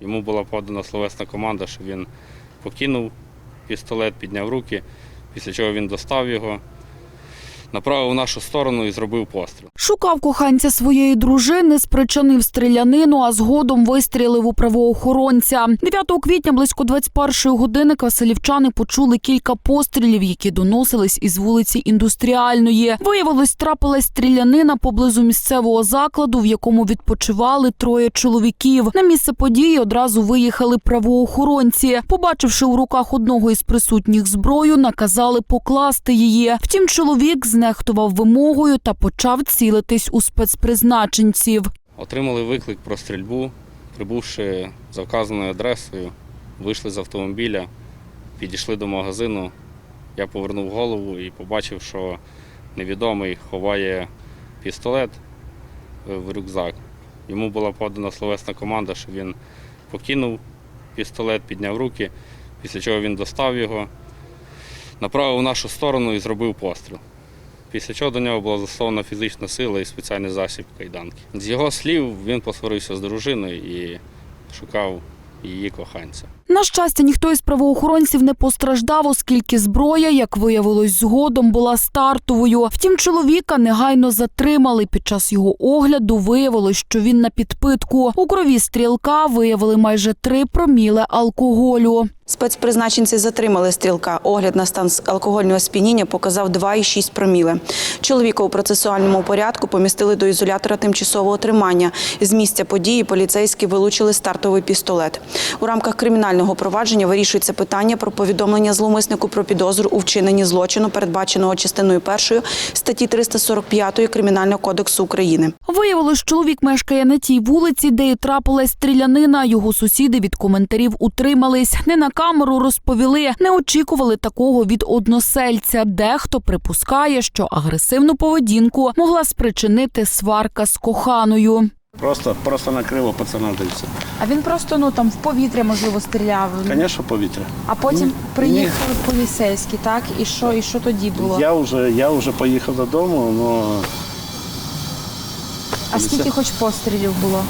Йому була подана словесна команда, що він покинув пістолет, підняв руки, після чого він достав його, направив у нашу сторону і зробив постріл. Шукав коханця своєї дружини, спричинив стрілянину, а згодом вистрілив у правоохоронця. 9 квітня близько 21 години квасилівчани почули кілька пострілів, які доносились із вулиці Індустріальної. Виявилось, трапилась стрілянина поблизу місцевого закладу, в якому відпочивали троє чоловіків. На місце події одразу виїхали правоохоронці. Побачивши у руках одного із присутніх зброю, наказали покласти її. Втім, чоловік знехтував вимогою та почав цілитись у спецпризначенців. Отримали виклик про стрільбу, прибувши за вказаною адресою, вийшли з автомобіля, підійшли до магазину. Я повернув голову і побачив, що невідомий ховає пістолет е, в рюкзак. Йому була подана словесна команда, що він покинув пістолет, підняв руки, після чого він достав його, направив у нашу сторону і зробив постріл. Після чого до нього була застосована фізична сила і спеціальний засіб кайданки. З його слів, він посварився з дружиною і шукав її коханця. На щастя, ніхто із правоохоронців не постраждав, оскільки зброя, як виявилось згодом, була стартовою. Втім, чоловіка негайно затримали. Під час його огляду виявилось, що він на підпитку. У крові стрілка виявили майже три проміле алкоголю. Спецпризначенці затримали стрілка. Огляд на стан алкогольного сп'яніння показав 2,6 проміли. Чоловіка у процесуальному порядку помістили до ізолятора тимчасового тримання. З місця події поліцейські вилучили стартовий пістолет. У рамках кримінального провадження вирішується питання про повідомлення зловмиснику про підозру у вчиненні злочину, передбаченого частиною першої статті 345 Кримінального кодексу України. Виявилось, чоловік мешкає на тій вулиці, де і трапилась стрілянина. Його сусіди від коментарів утримались. Не на камеру розповіли, не очікували такого від односельця. Дехто припускає, що агресивну поведінку могла спричинити сварка з коханою. Просто, просто накрило пацана все. А він просто ну там в повітря можливо стріляв. Звісно, повітря. А потім Ні. приїхали поліцейські, так? І що, і що тоді було? Я вже, я вже поїхав додому, але А скільки хоч пострілів було?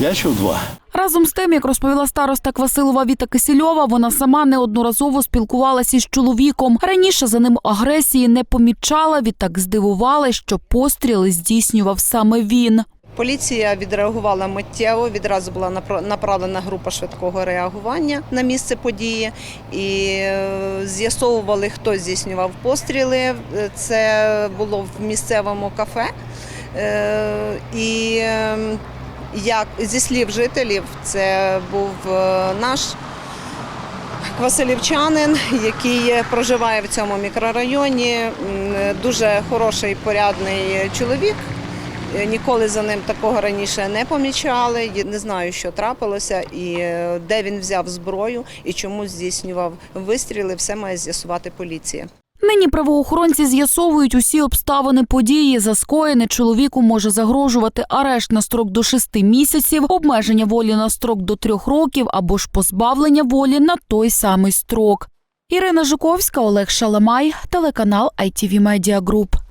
я чув два. Разом з тим, як розповіла староста Квасилова Віта Кисельова, вона сама неодноразово спілкувалася із чоловіком. Раніше за ним агресії не помічала, відтак здивувала, що постріли здійснював саме він. Поліція відреагувала миттєво. Відразу була напра- направлена група швидкого реагування на місце події і е, з'ясовували, хто здійснював постріли. Це було в місцевому кафе. Е, І е, як зі слів жителів, це був е, наш Квасилівчанин, який проживає в цьому мікрорайоні. Дуже хороший, порядний чоловік. Е, Ніколи за ним такого раніше не помічали. Не знаю, що трапилося, і е, де він взяв зброю і чому здійснював вистріли. Все має з'ясувати поліція. Нині правоохоронці з'ясовують усі обставини події. За скоєне чоловіку може загрожувати арешт на строк до шести місяців, обмеження волі на строк до трьох років або ж позбавлення волі на той самий строк. Ірина Жуковська, Олег Шаламай, телеканал ITV Media Group.